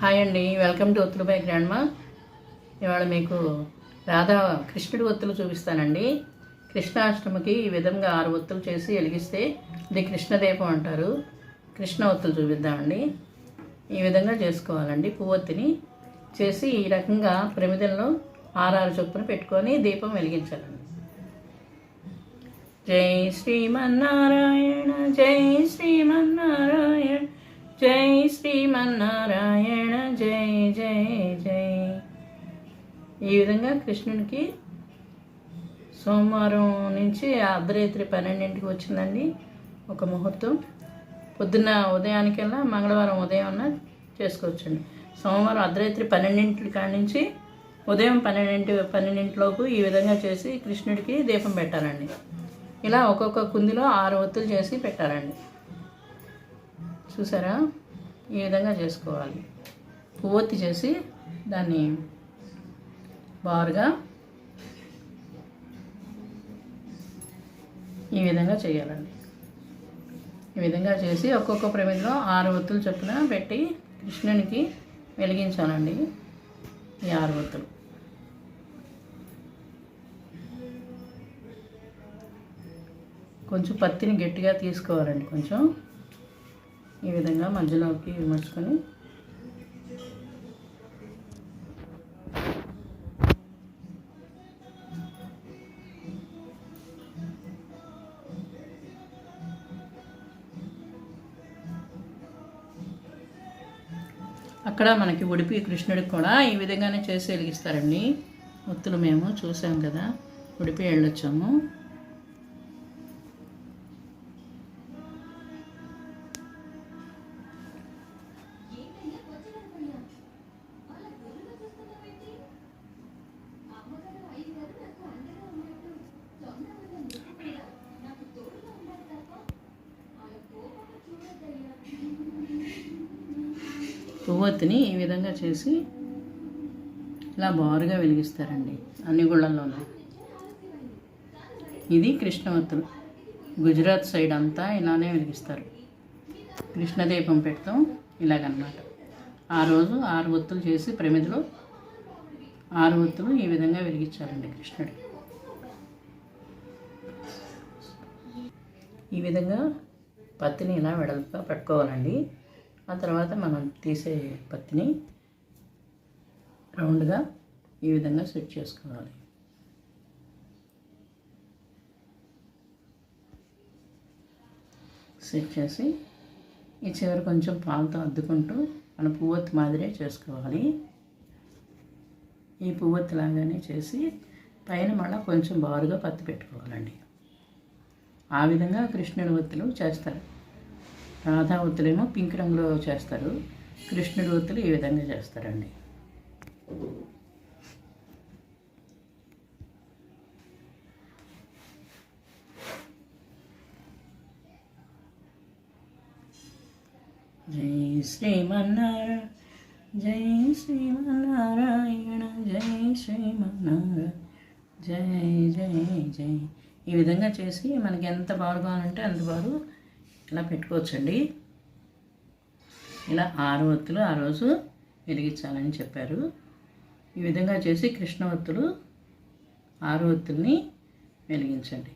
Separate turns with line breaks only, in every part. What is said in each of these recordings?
Hi అండి welcome to ఒత్తులు by grandma. ఇవాళ మీకు రాధా కృష్ణుడి ఒత్తులు చూపిస్తానండి. కృష్ణాష్టమికి ఈ విధంగా ఆరు ఒత్తులు చేసి వెలిగిస్తే ఇది కృష్ణదీపం అంటారు. కృష్ణ ఒత్తులు చూపిద్దామండి. ఈ విధంగా చేసుకోవాలండి పువ్వొత్తిని. చేసి ఈ రకంగా ప్రమిదంలో ఆరారు చొప్పున పెట్టుకొని దీపం వెలిగించాలండి. జై శ్రీమన్నారాయణ జై శ్రీమన్నారాయణ. జై శ్రీమన్నారాయణ జై జై జై. ఈ విధంగా కృష్ణుడికి సోమవారం నుంచి అర్ధరాత్రి పన్నెండింటికి వచ్చిందండి ఒక ముహూర్తం. పొద్దున్న ఉదయానికల్లా మంగళవారం ఉదయం చేసుకోవచ్చండి. సోమవారం అర్ధరాత్రి పన్నెండింటి కాడి నుంచి ఉదయం పన్నెండింటి పన్నెండింటిలోపు ఈ విధంగా చేసి కృష్ణుడికి దీపం పెట్టాలండి. ఇలా ఒక్కొక్క కుందిలో ఆరు ఒత్తులు చేసి పెట్టాలండి. చూసారా? ఈ విధంగా చేసుకోవాలి. పూర్తి చేసి దాన్ని బారుగా ఈ విధంగా చేయాలండి. ఈ విధంగా చేసి ఒక్కొక్క ప్రమిదిలో ఆరు ఒత్తులు చొప్పున పెట్టి కృష్ణునికి వెలిగించాలండి. ఈ ఆరు ఒత్తులు. కొంచెం పత్తిని గట్టిగా తీసుకోవాలండి కొంచెం. ఈ విధంగా మధ్యలోకి మర్చుకొని అక్కడ మనకి ఉడిపి కృష్ణుడికి కూడా ఈ విధంగానే చేసి వెలిగిస్తారండి. ఒత్తులు మేము చూసాం కదా. ఉడిపి వెళ్ళొచ్చాము. పువ్వొత్తిని ఈ విధంగా చేసి ఇలా బారుగా వెలిగిస్తారండి అన్ని గుళ్ళల్లోనూ. ఇది కృష్ణవత్తులు గుజరాత్ సైడ్ అంతా ఇలానే వెలిగిస్తారు. కృష్ణదీపం పెడతాం ఇలాగనమాట. ఆ రోజు ఆరు ఒత్తులు చేసి ప్రమిదిలో ఆరు ఒత్తులు ఈ విధంగా వెలిగించాలండి కృష్ణుడి. ఈ విధంగా పత్తిని ఇలా వెడల్పుగా పెట్టుకోవాలండి. ఆ తర్వాత మనం తీసే పత్తిని రౌండ్గా ఈ విధంగా సెట్ చేసుకోవాలి. సెట్ చేసి ఈ చివరి కొంచెం పాలతో అద్దుకుంటూ మన పువ్వొత్తి మాదిరే చేసుకోవాలి. ఈ పువ్వొత్తి లాగానే చేసి పైన మళ్ళీ కొంచెం బారుగా పత్తి పెట్టుకోవాలండి. ఆ విధంగా కృష్ణుడి ఒత్తులు చేస్తారు. రాధా ఒత్తులేమో పింక్ రంగులో చేస్తారు కృష్ణుడి ఒత్తులు ఈ విధంగా చేస్తారండి. జై శ్రీమన్నారాయణ జై శ్రీమన్నారాయణ జై శ్రీమన్నారాయణ జై జై జై. ఈ విధంగా చేసి మనకి ఎంత బారు కావాలంటే అంత బారు ఇలా పెట్టుకోవచ్చండి. ఇలా ఆరు ఒత్తులు ఆ రోజు వెలిగించాలని చెప్పారు. ఈ విధంగా చేసి కృష్ణ ఒత్తులు ఆరు ఒత్తుల్ని వెలిగించండి.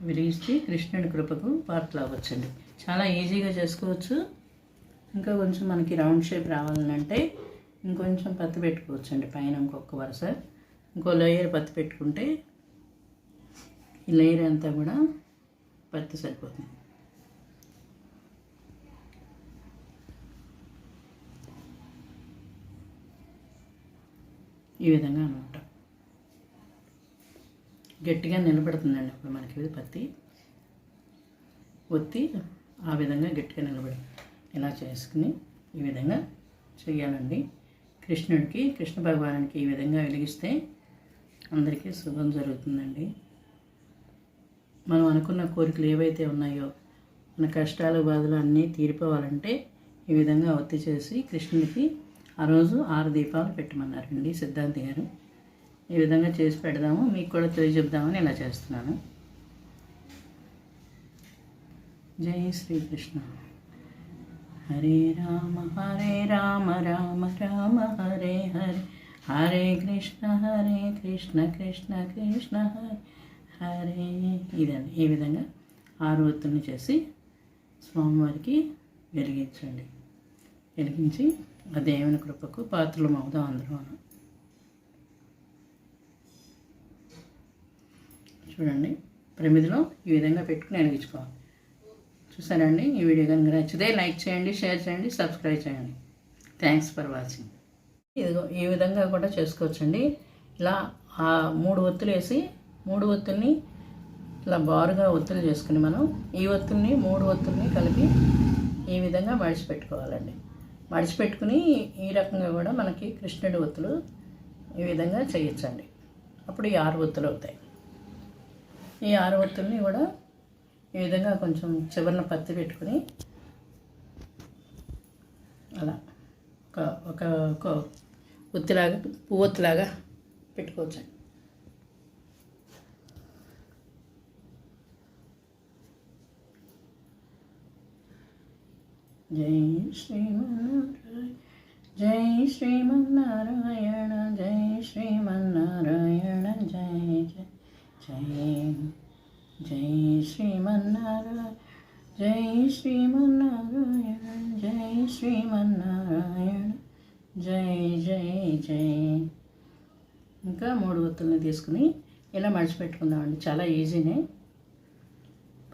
వెలిగిస్తే కృష్ణుడి కృపకు పాత్రలు అవ్వచ్చండి. చాలా ఈజీగా చేసుకోవచ్చు. ఇంకా కొంచెం మనకి రౌండ్ షేప్ రావాలంటే ఇంకొంచెం పత్తి పెట్టుకోవచ్చండి. పైన ఇంకొక వరుస. ఇంకో లేయర్ పత్తి పెట్టుకుంటే ఈ లేయర్ అంతా కూడా పత్తి సరిపోతుంది. ఈ విధంగా అనమాట. గట్టిగా నిలబడుతుందండి ఇప్పుడు మనకి ఇది పత్తి. ఒత్తి ఆ విధంగా గట్టిగా నిలబడి ఇలా చేసుకుని ఈ విధంగా చేయాలండి. కృష్ణుడికి కృష్ణ భగవానుడికి ఈ విధంగా వెలిగిస్తే అందరికీ శుభం జరుగుతుందండి. మనం అనుకున్న కోరికలు ఏవైతే ఉన్నాయో మన కష్టాలు బాధలు అన్నీ తీరిపోవాలంటే ఈ విధంగా ఒత్తి చేసి కృష్ణుడికి ఆ రోజు ఆరు దీపాలు పెట్టమన్నారండి సిద్ధాంతి గారు. ఈ విధంగా చేసి పెడదాము మీకు కూడా తెలియజెప్దామని ఇలా చేస్తున్నాను. జై శ్రీకృష్ణ. హరే రామ హరే రామ రామ రామ హరే హరే. హరే కృష్ణ హరే కృష్ణ కృష్ణ కృష్ణ హరే హరే. ఇదండి. ఈ విధంగా ఆరు ఒత్తుల్ని చేసి స్వామివారికి వెలిగించండి. వెలిగించి ఆ దేవుని కృపకు పాత్రలు అవుదాం అందరం చూడండి ప్రమిదిలో ఈ విధంగా పెట్టుకుని అడిగించుకోవాలి చూసారండి? ఈ వీడియో కనుక నచ్చితే లైక్ చేయండి షేర్ చేయండి సబ్స్క్రైబ్ చేయండి. Thanks for watching. ఇదిగో ఈ విధంగా కూడా చేసుకోవచ్చండి. ఇలా ఆ మూడు ఒత్తులు వేసి మూడు ఒత్తుల్ని ఇలా బారుగా ఒత్తులు చేసుకుని మనం ఈ ఒత్తుల్ని మూడు ఒత్తుల్ని కలిపి ఈ విధంగా మడిచి పెట్టుకోవాలండి మడిచిపెట్టుకుని ఈ రకంగా కూడా మనకి కృష్ణుడి ఒత్తులు ఈ విధంగా చేయొచ్చండి. అప్పుడు ఈ ఆరు ఒత్తులు అవుతాయి. ఈ ఆరు ఒత్తుల్ని కూడా ఈ విధంగా కొంచెం చివరిన పత్తి పెట్టుకుని అలా ఒక ఒక ఒత్తిలాగా పువ్వొత్తిలాగా పెట్టుకోవచ్చు జై శ్రీమన్నారాయణ జై శ్రీమన్నారాయణ జై శ్రీమన్నారాయణ జై జై జై జై శ్రీమన్నారాయణ జై శ్రీమన్నారాయణ జై శ్రీమన్నారాయణ జై జై జై. ఇంకా మూడు ఒత్తుల్ని తీసుకుని ఇలా మడిచిపెట్టుకుందామండి. చాలా ఈజీనే.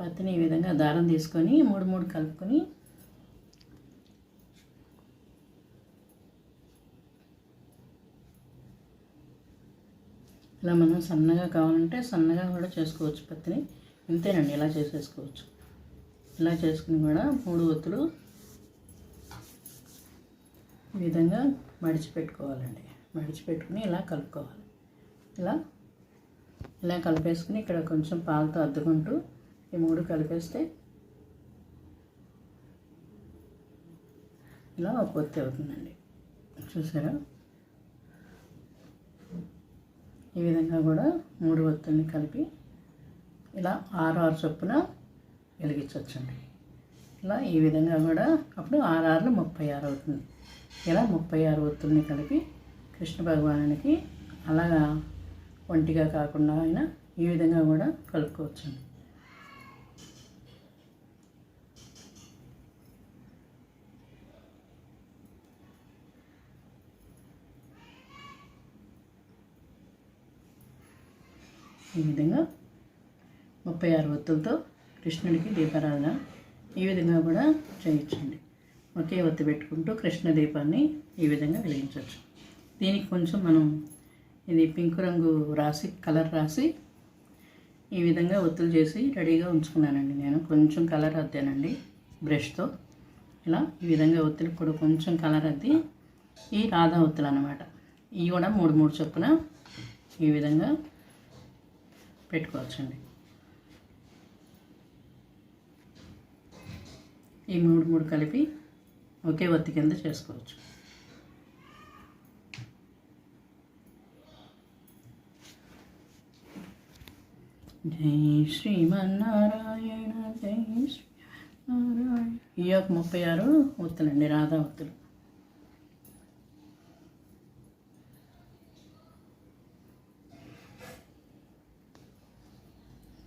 పత్తిని ఈ విధంగా దారం తీసుకొని మూడు మూడు కలుపుకొని ఇలా మనం సన్నగా కావాలంటే సన్నగా కూడా చేసుకోవచ్చు పత్తిని. ఇంతేనండి ఇలా చేసేసుకోవచ్చు. ఇలా చేసుకుని కూడా మూడు ఒత్తులు ఈ విధంగా మడిచిపెట్టుకోవాలండి. మడిచిపెట్టుకుని ఇలా కలుపుకోవాలి. ఇలా ఇలా కలిపేసుకుని ఇక్కడ కొంచెం పాలతో అద్దుకుంటూ ఈ మూడు కలిపేస్తే ఇలా ఒక ఒత్తి అవుతుందండి. చూసారా? ఈ విధంగా కూడా మూడు ఒత్తుల్ని కలిపి ఇలా ఆరు ఆరు చొప్పున వెలిగించవచ్చండి. ఇలా ఈ విధంగా కూడా అప్పుడు ఆరు ఆరులు ముప్పై ఆరు అవుతుంది. ఇలా ముప్పై ఆరు ఒత్తుల్ని కలిపి కృష్ణ భగవానునికి అలాగా ఒంటిగా కాకుండా అయినా ఈ విధంగా కూడా కలుపుకోవచ్చండి. ఈ విధంగా ముప్పై ఆరు ఒత్తులతో కృష్ణుడికి దీపారాధన ఈ విధంగా కూడా చేయొచ్చండి ఒకే ఒత్తి పెట్టుకుంటూ కృష్ణ దీపాన్ని ఈ విధంగా వెలిగించవచ్చు. దీనికి కొంచెం మనం ఇది పింక్ రంగు రాసి కలర్ రాసి ఈ విధంగా ఒత్తులు చేసి రెడీగా ఉంచుకున్నానండి నేను. కొంచెం కలర్ అద్దానండి బ్రష్తో. ఇలా ఈ విధంగా ఒత్తులు కూడా కొంచెం కలర్ అద్ది ఈ రాధా ఒత్తులు అనమాట ఇవి కూడా మూడు మూడు చొప్పున ఈ విధంగా పెట్టుకోవచ్చండి. ఈ మూడు మూడు కలిపి ఒకే ఒత్తి కింద చేసుకోవచ్చు. జై శ్రీమన్నారాయణ జై శ్రీనారాయణ ఈ యొక్క ముప్పై ఆరు ఒత్తులండి రాధా ఒత్తులు.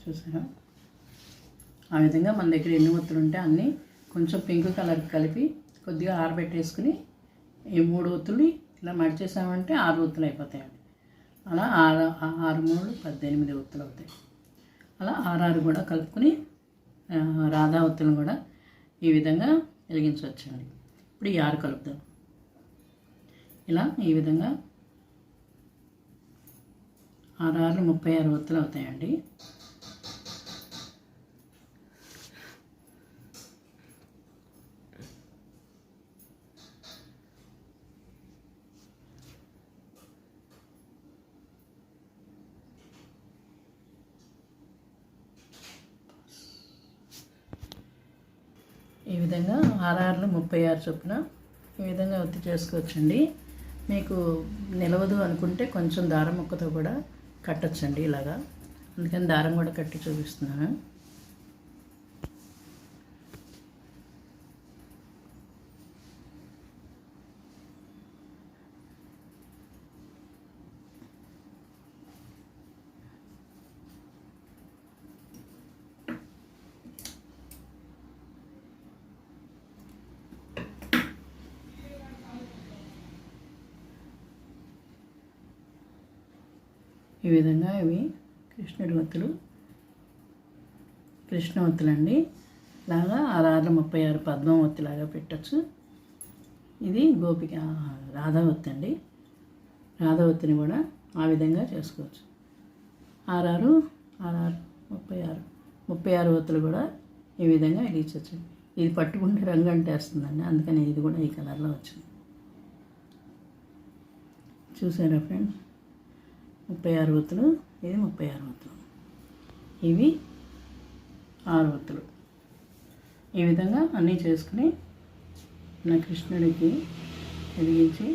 చూసారా? ఆ విధంగా మన దగ్గర ఎన్ని ఒత్తులు ఉంటే అన్నీ కొంచెం పింక్ కలర్ కలిపి కొద్దిగా ఆరబెట్టేసుకుని ఈ మూడు ఒత్తులు ఇలా మడిచేసామంటే ఆరు ఒత్తులు అయిపోతాయండి. అలా ఆరు ఆరు మూడు పద్దెనిమిది ఒత్తులు అవుతాయి. అలా ఆరారు కూడా కలుపుకొని రాధా ఒత్తులను కూడా ఈ విధంగా వెలిగించవచ్చండి. ఇప్పుడు ఈ ఆరు కలుపుదాం. ఇలా ఈ విధంగా ఆరు ఆరు ముప్పై ఆరు ఒత్తులు అవుతాయండి. ఈ విధంగా ఆర్ఆర్లు ముప్పై ఆరు చొప్పున ఈ విధంగా ఒత్తి చేసుకోవచ్చండి. మీకు నిలవదు అనుకుంటే కొంచెం దారం ముక్కతో కూడా కట్టచ్చండి ఇలాగా. అందుకని దారం కూడా కట్టి చూపిస్తున్నాను. ఈ విధంగా ఇవి కృష్ణుడి వత్తులు కృష్ణ వత్తులండి. లాగా ఆరు ముప్పై ఆరు పద్మం ఒత్తిలాగా పెట్టచ్చు. ఇది గోపిక రాధావత్తి అండి. రాధావత్తిని కూడా ఆ విధంగా చేసుకోవచ్చు. ఆరారు ఆర్ఆర్ ముప్పై ఆరు ముప్పై ఆరు వత్తులు కూడా ఈ విధంగా ఇచ్చచ్చు ఇది పట్టుకుంటే రంగు అంటేస్తుందండి అందుకని ఇది కూడా ఈ కలర్లో వచ్చింది. చూసారా ఫ్రెండ్స్? ముప్పై ఆరు ఒత్తులు ఇది ముప్పై ఆరు ఒత్తులు ఇవి ఆరు ఒత్తులు ఈ విధంగా అన్నీ చేసుకుని నా కృష్ణుడికి వెలిగించి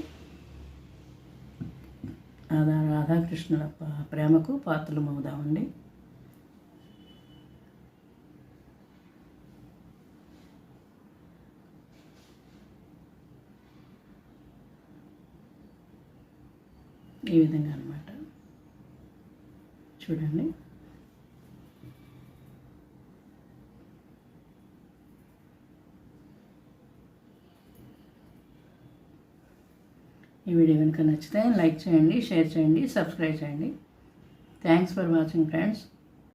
రాధా రాధాకృష్ణుల ప్రేమకు పాత్రలు మవుదామండి ఈ విధంగా అనమాట చూడండి. ఈ వీడియో కనుక నచ్చితే లైక్ చేయండి షేర్ చేయండి సబ్స్క్రైబ్ చేయండి. Thanks for watching friends